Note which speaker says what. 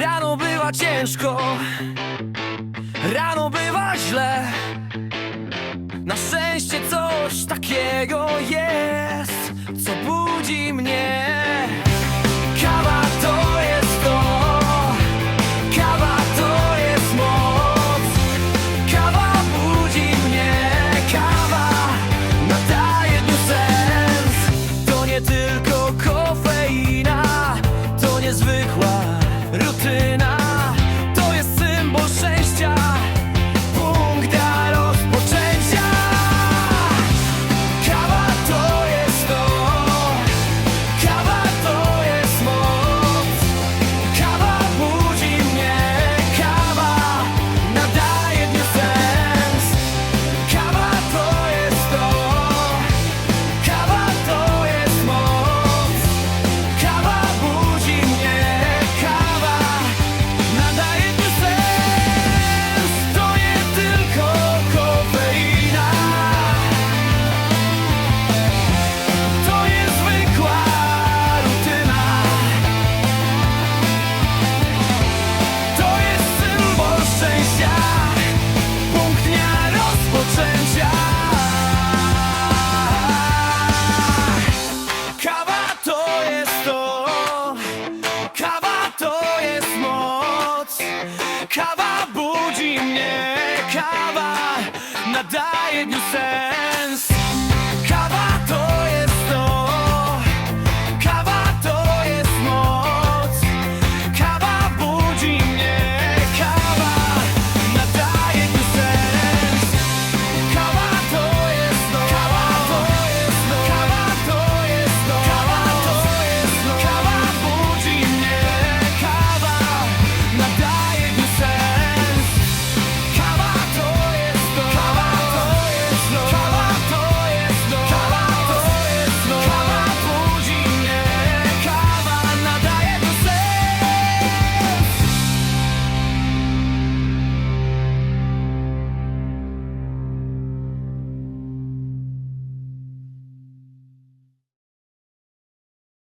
Speaker 1: Rano bywa ciężko, rano bywa źle. Na szczęście coś takiego jest, co budzi mnie. Kawa to jest to, kawa to jest moc. Kawa budzi mnie, kawa nadaje dniu sens. To nie tylko kofeina, to niezwykła rutyna. Kawa budzi mnie, kawa nadaje mi sens.